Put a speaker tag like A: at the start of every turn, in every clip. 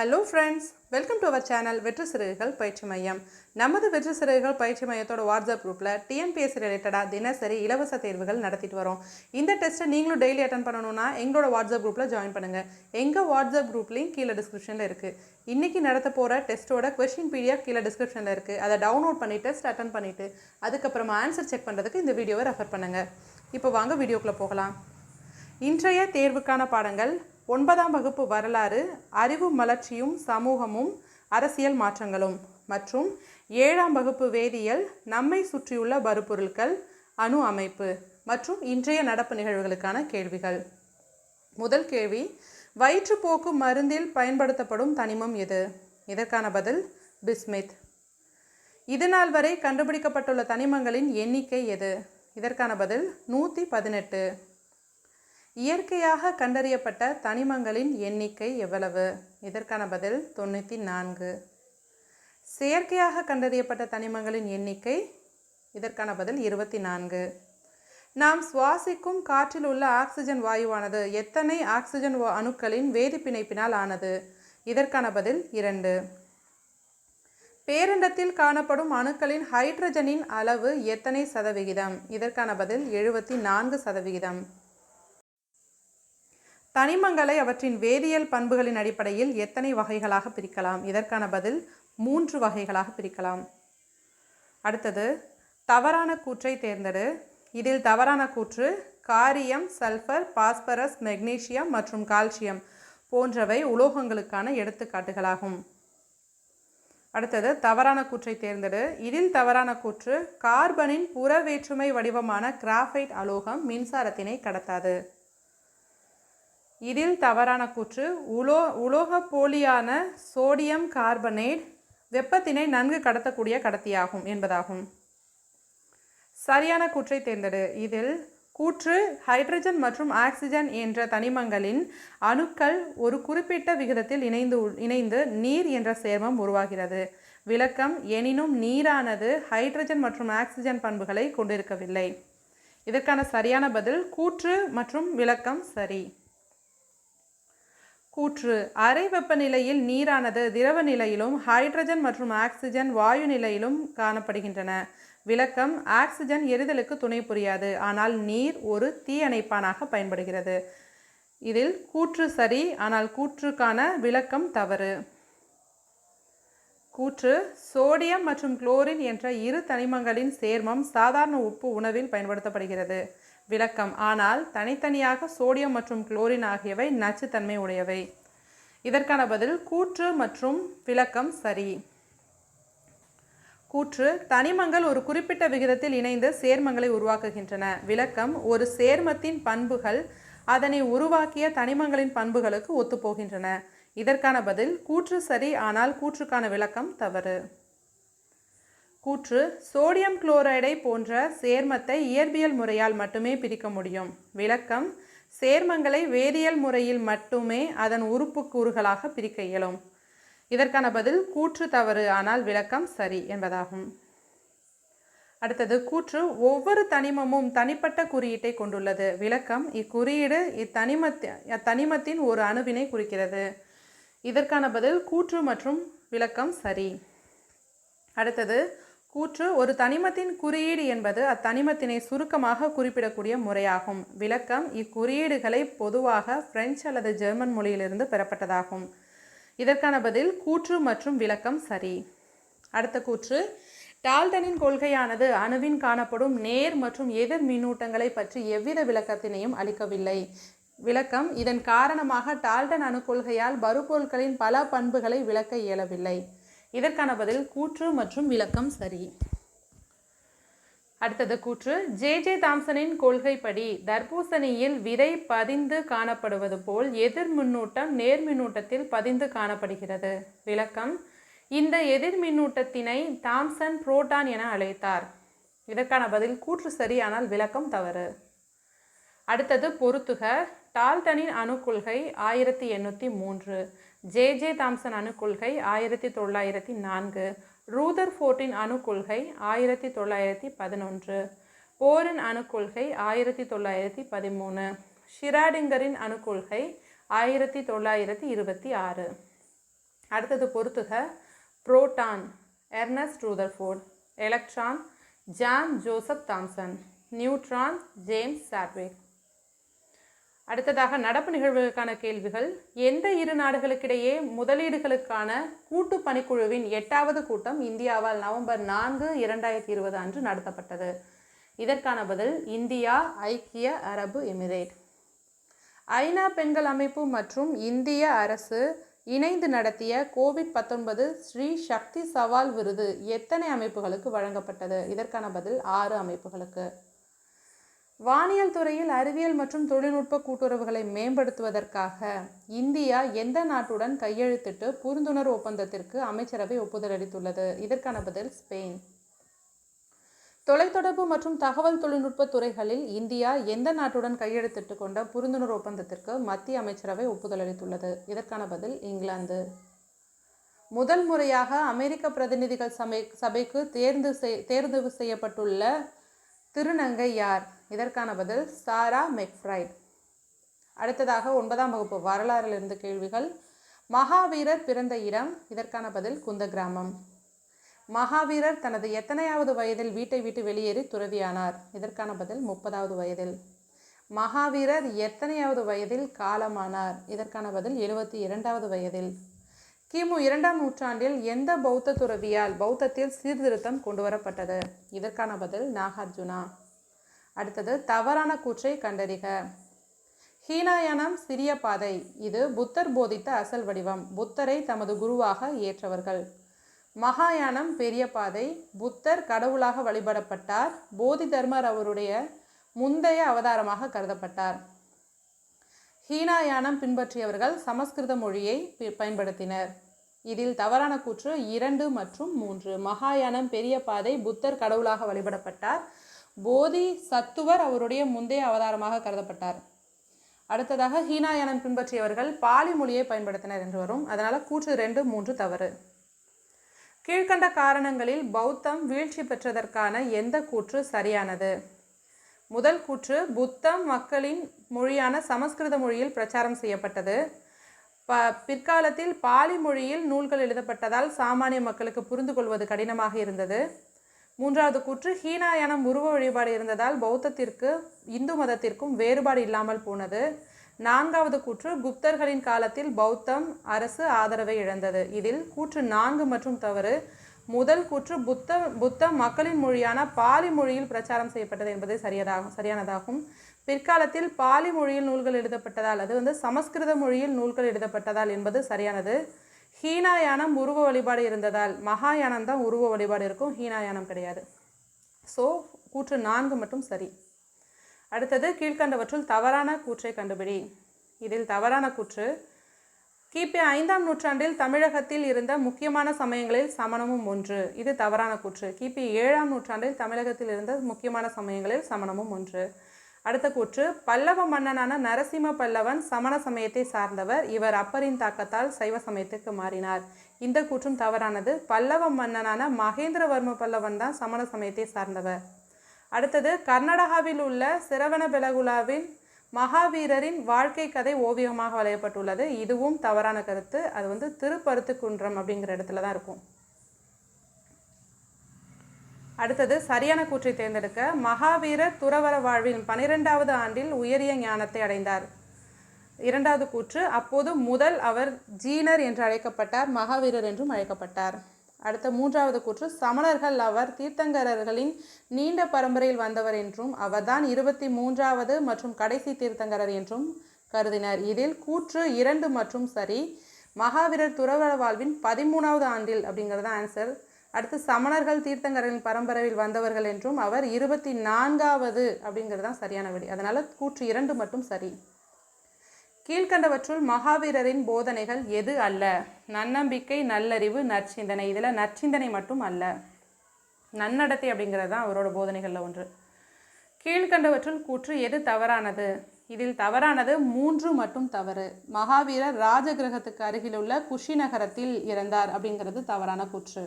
A: Hello friends welcome to our channel வெற்றி சிறகுகள் பயிற்சி மையம் நமது வெற்றி சிறகுகள் பயிற்சி மையத்தோட வாட்ஸ்அப் குரூப்பில் டிஎன்பிஎஸ்சி ரிலேட்டடாக தினசரி இலவச தேர்வுகள் நடத்திட்டு வரோம். இந்த டெஸ்ட்டை நீங்களும் டெய்லி அட்டன் பண்ணணும்னா எங்களோட வாட்ஸ்அப் குரூப்பில் ஜாயின் பண்ணுங்கள் எங்கள் வாட்ஸ்அப் குரூப் லிங்க் கீழே டிஸ்கிரிப்ஷனில் இருக்குது இன்றைக்கி நடத்த போகிற டெஸ்ட்டோட கொஷின் பிடிஎஃப் கீழே டிஸ்கிரிப்ஷனில் இருக்குது அதை டவுன்லோட் பண்ணி டெஸ்ட் அட்டன் பண்ணிவிட்டு அதுக்கப்புறமா ஆன்சர் செக் பண்ணுறதுக்கு இந்த வீடியோவை ரெஃபர் பண்ணுங்கள் இப்போ வாங்க வீடியோக்குள்ளே போகலாம். இன்றைய தேர்வுக்கான பாடங்கள் ஒன்பதாம் வகுப்பு வரலாறு அறிவு மலர்ச்சியும் சமூகமும் அரசியல் மாற்றங்களும் மற்றும் ஏழாம் வகுப்பு வேதியியல் நம்மை சுற்றியுள்ள பருப்பொருட்கள் அணு அமைப்பு மற்றும் இன்றைய நடப்பு நிகழ்வுகளுக்கான கேள்விகள். முதல் கேள்வி வயிற்றுப்போக்கு மருந்தில் பயன்படுத்தப்படும் தனிமம் எது? இதற்கான பதில் பிஸ்மித். இதுநாள் வரை கண்டுபிடிக்கப்பட்டுள்ள தனிமங்களின் எண்ணிக்கை எது? இதற்கான பதில் நூற்றி பதினெட்டு. இயற்கையாக கண்டறியப்பட்ட தனிமங்களின் எண்ணிக்கை எவ்வளவு? இதற்கான பதில் தொண்ணூற்றி நான்கு. செயற்கையாக கண்டறியப்பட்ட தனிமங்களின் எண்ணிக்கை இதற்கான பதில் இருபத்தி நான்கு. நாம் சுவாசிக்கும் காற்றில் உள்ள ஆக்சிஜன் வாயுவானது எத்தனை ஆக்சிஜன் அணுக்களின் வேதிப்பிணைப்பினால் ஆனது? இதற்கான பதில் இரண்டு. பேரண்டத்தில் காணப்படும் அணுக்களின் ஹைட்ரஜனின் அளவு எத்தனை சதவிகிதம்? இதற்கான பதில் எழுபத்தி நான்கு சதவிகிதம். தனிமங்களை அவற்றின் வேதியியல் பண்புகளின் அடிப்படையில் எத்தனை வகைகளாக பிரிக்கலாம்? இதற்கான பதில் மூன்று வகைகளாக பிரிக்கலாம். அடுத்தது தவறான கூற்றை தேர்ந்தெடு. இதில் தவறான கூற்று காரியம் சல்ஃபர் பாஸ்பரஸ் மெக்னீசியம் மற்றும் கால்சியம் போன்றவை உலோகங்களுக்கான எடுத்துக்காட்டுகளாகும். அடுத்தது தவறான கூற்றை தேர்ந்தெடு. இதில் தவறான கூற்று கார்பனின் புற வேற்றுமை வடிவமான கிராஃபைட் அலோகம் மின்சாரத்தினை கடத்தாது. இதில் தவறான கூற்று உலோ உலோக போலியான சோடியம் கார்பனேட் வெப்பத்தினை நன்கு கடத்தக்கூடிய கடத்தியாகும் என்பதாகும். சரியான கூற்றை தேர்ந்தெடு. இதில் கூற்று ஹைட்ரஜன் மற்றும் ஆக்சிஜன் என்ற தனிமங்களின் அணுக்கள் ஒரு குறிப்பிட்ட விகிதத்தில் இணைந்து இணைந்து நீர் என்ற சேர்மம் உருவாகிறது. விளக்கம் எனினும் நீரானது ஹைட்ரஜன் மற்றும் ஆக்சிஜன் பண்புகளை கொண்டிருக்கவில்லை. இதற்கான சரியான பதில் கூற்று மற்றும் விளக்கம் சரி. கூற்று. அறை வெப்பநிலையில் நீரானது திரவ நிலையிலும் ஹைட்ரஜன் மற்றும் ஆக்சிஜன் வாயு நிலையிலும் காணப்படுகின்றன. விளக்கம் ஆக்சிஜன் எரிதலுக்கு துணை புரியாது. ஆனால் நீர் ஒரு தீயணைப்பானாக பயன்படுகிறது. இதில் கூற்று சரி ஆனால் கூற்றுக்கான விளக்கம் தவறு. கூற்று சோடியம் மற்றும் குளோரின் என்ற இரு தனிமங்களின் சேர்மம் சாதாரண உப்பு உணவில் பயன்படுத்தப்படுகிறது. விளக்கம். ஆனால் தனித்தனியாக சோடியம் மற்றும் குளோரின் ஆகியவை நச்சுத்தன்மை உடையவை. இதற்கான பதில் கூற்று மற்றும் விளக்கம் சரி. கூற்று தனிமங்கள் ஒரு குறிப்பிட்ட விகிதத்தில் இணைந்து சேர்மங்களை உருவாக்குகின்றன. விளக்கம் ஒரு சேர்மத்தின் பண்புகள் அதனை உருவாக்கிய தனிமங்களின் பண்புகளுக்கு ஒத்துப்போகின்றன. இதற்கான பதில் கூற்று சரி ஆனால் கூற்றுக்கான விளக்கம் தவறு. கூற்று சோடியம் குளோரைடை போன்ற சேர்மத்தை இயற்பியல் முறையால் மட்டுமே பிரிக்க முடியும். விளக்கம் சேர்மங்களை வேதியியல் முறையில் மட்டுமே அதன் உறுப்பு கூறுகளாக பிரிக்க இயலும். இதற்கான பதில் கூற்று தவறு ஆனால் விளக்கம் சரி என்பதாகும். அடுத்தது கூற்று ஒவ்வொரு தனிமமும் தனிப்பட்ட குறியீட்டை கொண்டுள்ளது. விளக்கம் இக்குறியீடு இத்தனிமத்தி அத்தனிமத்தின் ஒரு அணுவினை குறிக்கிறது. இதற்கான பதில் கூற்று மற்றும் விளக்கம் சரி. அடுத்தது கூற்று ஒரு தனிமத்தின் குறியீடு என்பது அத்தனிமத்தினை சுருக்கமாக குறிப்பிடக்கூடிய முறையாகும். விளக்கம் இக்குறியீடுகளை பொதுவாக பிரெஞ்சு அல்லது ஜெர்மன் மொழியிலிருந்து பெறப்பட்டதாகும். இதற்கான பதில் கூற்று மற்றும் விளக்கம் சரி. அடுத்த கூற்று டால்டனின் கொள்கையானது அணுவின் காணப்படும் நேர் மற்றும் எதிர் மின்னூட்டங்களை பற்றி எவ்வித விளக்கத்தினையும் அளிக்கவில்லை. விளக்கம் இதன் காரணமாக டால்டன் அணு கொள்கையால் பருப்பொருட்களின் பல பண்புகளை விளக்க இயலவில்லை. இதற்கான பதில் கூற்று மற்றும் விளக்கம் சரி. அடுத்தது கூற்று. ஜே. ஜே. தாம்சனின் கொள்கைப்படி தர்பூசணியில் விதை பதிந்து காணப்படுவது போல் எதிர் மின்னூட்டம் நேர் மின்னூட்டத்தில் பதிந்து காணப்படுகிறது. விளக்கம். இந்த எதிர் மின்னூட்டத்தினை தாம்சன் புரோட்டான் என அழைத்தார். இதற்கான பதில் கூற்று சரி ஆனால் விளக்கம் தவறு. அடுத்தது பொருத்துக. டால்டனின் அணுக்கொள்கை ஆயிரத்தி எண்ணூற்றி மூன்று. ஜே. ஜே. தாம்சன் அணுக்கொள்கை ஆயிரத்தி தொள்ளாயிரத்தி நான்கு. ரூதர் ஃபோர்ட்டின் அணுக்கொள்கை ஆயிரத்தி தொள்ளாயிரத்தி பதினொன்று. போரின் அணுக்கொள்கை ஆயிரத்தி தொள்ளாயிரத்தி பதிமூணு. ஷிராடிங்கரின் அணுக்கொள்கை ஆயிரத்தி தொள்ளாயிரத்தி இருபத்தி ஆறு. அடுத்தது பொறுத்துக. Proton Ernest Rutherford electron John Joseph Thomson neutron James Chadwick. அடுத்ததாக நடப்பு நிகழ்வுகளுக்கான கேள்விகள். எந்த இரு நாடுகளுக்கிடையே முதலீடுகளுக்கான கூட்டு பணிக்குழுவின் எட்டாவது கூட்டம் இந்தியாவால் நவம்பர் நான்கு இரண்டாயிரத்தி இருபது அன்று நடத்தப்பட்டது. இதற்கான பதில் இந்தியா ஐக்கிய அரபு எமிரேட். ஐநா பெண்கள் அமைப்பு மற்றும் இந்திய அரசு இணைந்து நடத்திய கோவிட் பத்தொன்பது ஸ்ரீ சக்தி சவால் விருது எத்தனை அமைப்புகளுக்கு வழங்கப்பட்டது? இதற்கான பதில் ஆறு அமைப்புகளுக்கு. வானியல் துறையில் அறிவியல் மற்றும் தொழில்நுட்ப கூட்டுறவுகளை மேம்படுத்துவதற்காக இந்தியா எந்த நாட்டுடன் கையெழுத்திட்டு புரிந்துணர்வு ஒப்பந்தத்திற்கு அமைச்சரவை ஒப்புதல் அளித்துள்ளது. இதற்கான பதில் ஸ்பெயின். தொலைத்தொடர்பு மற்றும் தகவல் தொழில்நுட்ப துறைகளில் இந்தியா எந்த நாட்டுடன் கையெழுத்திட்டு கொண்ட புரிந்துணர்வு ஒப்பந்தத்திற்கு மத்திய அமைச்சரவை ஒப்புதல் அளித்துள்ளது. இதற்கான பதில் இங்கிலாந்து. முதல் முறையாக அமெரிக்க பிரதிநிதிகள் சபை சபைக்கு தேர்ந்து செய் தேர்வு செய்யப்பட்டுள்ள திருநங்கை யார்? இதற்கான பதில் சாரா மெக்ஃப்ரைட். அடுத்ததாக ஒன்பதாம் வகுப்பு வரலாறிலிருந்து கேள்விகள். மகாவீரர் பிறந்த இடம் இதற்கான பதில் குந்த கிராமம் மகாவீரர் தனது எத்தனையாவது வயதில் வீட்டை விட்டு வெளியேறி துறவியானார்? இதற்கான பதில் முப்பதாவது வயதில். மகாவீரர் எத்தனையாவது வயதில் காலமானார்? இதற்கான பதில் எழுபத்தி இரண்டாவது வயதில். கிமு இரண்டாம் நூற்றாண்டில் எந்த பௌத்த துறவியால் பௌத்தத்தில் சீர்திருத்தம் கொண்டு வரப்பட்டது இதற்கான பதில் நாகார்ஜுனா. அடுத்தது தவறான கூற்றை கண்டறிக. ஹீனாயானம் சிறிய பாதை. இது புத்தர் போதித்த அசல் வடிவம். புத்தரை தமது குருவாக ஏற்றவர்கள். மகாயானம் பெரிய பாதை. புத்தர் கடவுளாக வழிபடப்பட்டார். போதி தர்மர் அவருடைய முந்தைய அவதாரமாக கருதப்பட்டார். ஹீனாயானம் பின்பற்றியவர்கள் சமஸ்கிருத மொழியை பயன்படுத்தினர். இதில் தவறான கூற்று இரண்டு மற்றும் மூன்று. மகாயானம் பெரிய பாதை. புத்தர் கடவுளாக வழிபடப்பட்டார். போதி சத்துவர் அவருடைய முந்தைய அவதாரமாக கருதப்பட்டார். அடுத்ததாக ஹீனாயனம் பின்பற்றியவர்கள் பாலி மொழியை பயன்படுத்தினர் என்று வரும். அதனால் கூற்று ரெண்டு மூன்று தவறு. கீழ்க்கண்ட காரணங்களில் பௌத்தம் வீழ்ச்சி பெற்றதற்கான எந்த கூற்று சரியானது? முதல் கூற்று புத்தம் மக்களின் மொழியான சமஸ்கிருத மொழியில் பிரச்சாரம் செய்யப்பட்டது. ப பிற்காலத்தில் பாலி மொழியில் நூல்கள் எழுதப்பட்டதால் சாமானிய மக்களுக்கு புரிந்து கொள்வது கடினமாக இருந்தது. மூன்றாவது கூற்று ஹீனாயானம் உருவ வழிபாடு இருந்ததால் பௌத்தத்திற்கு இந்து மதத்திற்கும் வேறுபாடு இல்லாமல் போனது. நான்காவது கூற்று குப்தர்களின் காலத்தில் பௌத்தம் அரசு ஆதரவை இழந்தது. இதில் கூற்று நான்கு மற்றும் தவறு. முதல் கூற்று புத்த புத்த மக்களின் மொழியான பாலி மொழியில் பிரச்சாரம் செய்யப்பட்டது என்பது சரியதாகும் சரியானதாகும். பிற்காலத்தில் பாலி மொழியில் நூல்கள் எழுதப்பட்டதால் அது வந்து சமஸ்கிருத மொழியில் நூல்கள் எழுதப்பட்டதால் என்பது சரியானது. ஹீனாயானம் உருவ வழிபாடு இருந்ததால் மகாயானம் தான் உருவ வழிபாடு இருக்கும் ஹீனாயானம் கிடையாது. ஸோ கூற்று நான்கு மட்டும் சரி. அடுத்தது கீழ்கண்டவற்றுள் தவறான கூற்றை கண்டுபிடி. இதில் தவறான கூற்று கிபி ஐந்தாம் நூற்றாண்டில் தமிழகத்தில் இருந்த முக்கியமான சமயங்களில் சமணமும் ஒன்று. இது தவறான கூற்று. கிபி ஏழாம் நூற்றாண்டில் தமிழகத்தில் இருந்த முக்கியமான சமயங்களில் சமணமும் ஒன்று. அடுத்த கூற்று பல்லவ மன்னனான நரசிம்ம பல்லவன் சமண சமயத்தை சார்ந்தவர். இவர் அப்பரின் தாக்கத்தால் சைவ சமயத்துக்கு மாறினார். இந்த கூற்றும் தவறானது. பல்லவ மன்னனான மகேந்திரவர்ம பல்லவன் தான் சமண சமயத்தை சார்ந்தவர். அடுத்தது கர்நாடகாவில் உள்ள சிரவணபெலகுலாவின் மகாவீரரின் வாழ்க்கை கதை ஓவியமாக வரையப்பட்டுள்ளது. இதுவும் தவறான கருத்து. அது வந்து திருப்பருத்துக்குன்றம் அப்படிங்கிற இடத்துல தான் இருக்கும். அடுத்தது சரியான கூற்றை தேர்ந்தெடுக்க மகாவீரர் துறவர வாழ்வின் பனிரெண்டாவது ஆண்டில் உயரிய ஞானத்தை அடைந்தார். இரண்டாவது கூற்று அப்போது முதல் அவர் ஜீனர் என்று அழைக்கப்பட்டார் மகாவீரர் என்றும் அழைக்கப்பட்டார். அடுத்த மூன்றாவது கூற்று சமணர்கள் அவர் தீர்த்தங்கரர்களின் நீண்ட பரம்பரையில் வந்தவர் என்றும் அவர்தான் இருபத்தி மூன்றாவது மற்றும் கடைசி தீர்த்தங்கரர் என்றும் கருதினர். இதில் கூற்று இரண்டு மற்றும் சரி மகாவீரர் துறவர வாழ்வின் பதிமூணாவது ஆண்டில் அப்படிங்கிறது ஆன்சர் அடுத்து சமணர்கள் தீர்த்தங்கரின் பரம்பரையில் வந்தவர்கள் என்றும் அவர் இருபத்தி நான்காவது அப்படிங்கிறது தான் சரியான விடை. அதனால் கூற்று இரண்டு மட்டும் சரி. கீழ்கண்டவற்றுள் மகாவீரரின் போதனைகள் எது அல்ல? நன்னம்பிக்கை நல்லறிவு நற்சிந்தனை. இதில் நற்சிந்தனை மட்டும் அல்ல. நன்னடத்தை அப்படிங்கிறது தான் அவரோட போதனைகளில் ஒன்று. கீழ்கண்டவற்றுள் கூற்று எது தவறானது? இதில் தவறானது மூன்று மட்டும் தவறு. மகாவீரர் ராஜகிரகத்துக்கு அருகிலுள்ள குஷிநகரத்தில் இறந்தார் அப்படிங்கிறது தவறான கூற்று.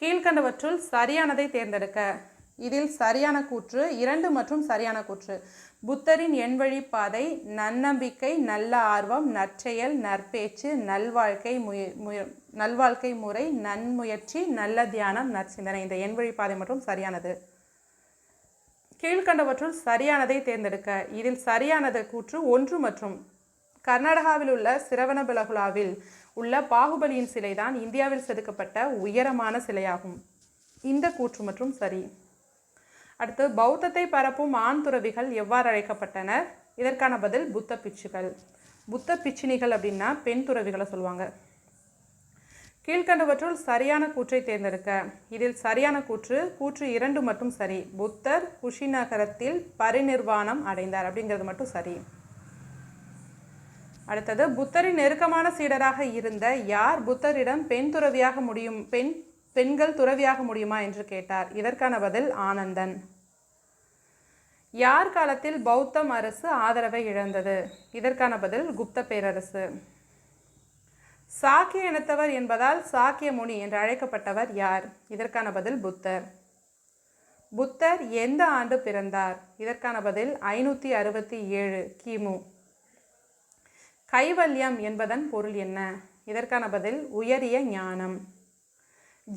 A: கீழ்கண்டவற்றுள் சரியானதை தேர்ந்தெடுக்க. இதில் சரியான கூற்று இரண்டு மற்றும் சரியான கூற்று. புத்தரின் எண்வழி பாதை நன்னம்பிக்கை நல்ல ஆர்வம் நற்செயல் நற்பேச்சு நல்வாழ்க்கை முய நல்வாழ்க்கை முறை நன்முயற்சி நல்ல தியானம் நற்சிந்தனை. இந்த எண்வழி பாதை மற்றும் சரியானது. கீழ்கண்டவற்றுள் சரியானதை தேர்ந்தெடுக்க. இதில் சரியானது கூற்று ஒன்று மற்றும் கர்நாடகாவில் உள்ள சிரவணபெலகுலாவில் உள்ள பாகுபலியின் சிலைதான் இந்தியாவில் செதுக்கப்பட்ட உயரமான சிலையாகும். இந்த கூற்று மற்றும் சரி. அடுத்து பௌத்தத்தை பரப்பும் ஆண் துறவிகள் எவ்வாறு அழைக்கப்பட்டனர்? இதற்கான பதில் புத்த பிச்சுகள் புத்த பிச்சினிகள் அப்படின்னா பெண் துறவிகளை சொல்லுவாங்க. கீழ்கண்டவற்றுள் சரியான கூற்றை தேர்ந்தெடுக்க. இதில் சரியான கூற்று கூற்று இரண்டு மட்டும் சரி. புத்தர் குஷிநகரத்தில் பரிநிர்வாணம் அடைந்தார் அப்படிங்கிறது மட்டும் சரி. அடுத்தது புத்தரின் நெருக்கமான சீடராக இருந்த யார் புத்தரிடம் பெண் துறவியாக முடியும் பெண் பெண்கள் துறவியாக முடியுமா என்று கேட்டார். இதற்கான பதில் ஆனந்தன். யார் காலத்தில் பௌத்தம் அரசு ஆதரவை இழந்தது? இதற்கான பதில் குப்த பேரரசு. சாக்கிய இனத்தவர் என்பதால் சாக்கிய முனி என்று அழைக்கப்பட்டவர் யார்? இதற்கான பதில் புத்தர். புத்தர் எந்த ஆண்டு பிறந்தார்? இதற்கான பதில் ஐநூற்றி அறுபத்தி ஏழு கிமு. கைவல்யம் என்பதன் பொருள் என்ன? இதற்கான பதில் உயரிய ஞானம்.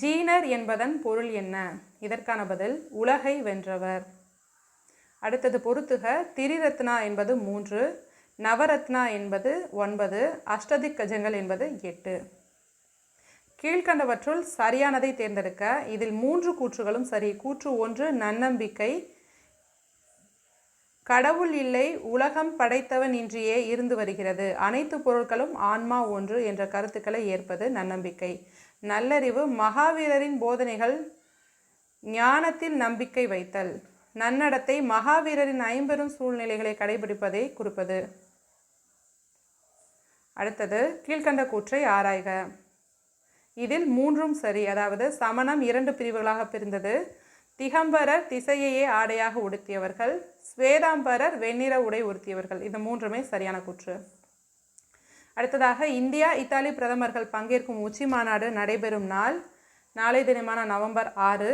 A: ஜீனர் என்பதன் பொருள் என்ன? இதற்கான பதில் உலகை வென்றவர். அடுத்தது பொறுத்துக திரிரத்னா என்பது மூன்று நவரத்னா என்பது ஒன்பது அஷ்டதிக் கஜங்கள் என்பது எட்டு. கீழ்கண்டவற்றுள் சரியானதை தேர்ந்தெடுக்க இதில் மூன்று கூற்றுகளும் சரி. கூற்று ஒன்று நன்னம்பிக்கை கடவுள் இல்லை உலகம் படைத்தவன் இன்றியே இருந்து வருகிறது. அனைத்து பொருட்களும் ஆன்மா ஒன்று என்ற கருத்துக்களை ஏற்பது நன்னம்பிக்கை. நல்லறிவு மகாவீரரின் போதனைகள் ஞானத்தில் நம்பிக்கை வைத்தல். நன்னடத்தை மகாவீரரின் ஐம்பெரும் சூழ்நிலைகளை கடைபிடிப்பதை குறிப்பது. அடுத்தது கீழ்கண்ட கூற்றை ஆராய்க. இதில் மூன்றும் சரி. அதாவது சமணம் இரண்டு பிரிவுகளாக பிரிந்தது. திகம்பரர் திசையையே ஆடையாக உடுத்தியவர்கள் ஸ்வேதாம்பரர் வெண்ணிற உடை உடுத்தியவர்கள். இந்த மூன்றுமே சரியான கூற்று. அடுத்ததாக இந்தியா இத்தாலி பிரதமர்கள் பங்கேற்கும் உச்சி மாநாடு நடைபெறும் நாள் நாளை தினமான நவம்பர் ஆறு.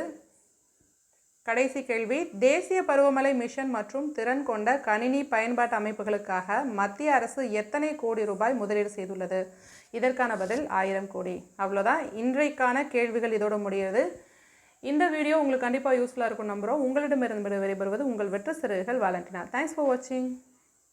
A: கடைசி கேள்வி தேசிய பருவமழை மிஷன் மற்றும் திறன் கொண்ட கணினி பயன்பாட்டு அமைப்புகளுக்காக மத்திய அரசு எத்தனை கோடி ரூபாய் முதலீடு செய்துள்ளது? இதற்கான பதில் ஆயிரம் கோடி. அவ்வளோதான் இன்றைக்கான கேள்விகள் இதோடு முடிகிறது. இந்த வீடியோ உங்களுக்கு கண்டிப்பாக யூஸ்ஃபுல்லாக இருக்கும் நம்புகிறோம் உங்களிடமிருந்து விடைபெறுவது உங்கள் வெற்ற சிறுகள் வாலண்டினா. தேங்க்ஸ் ஃபார் வாட்சிங்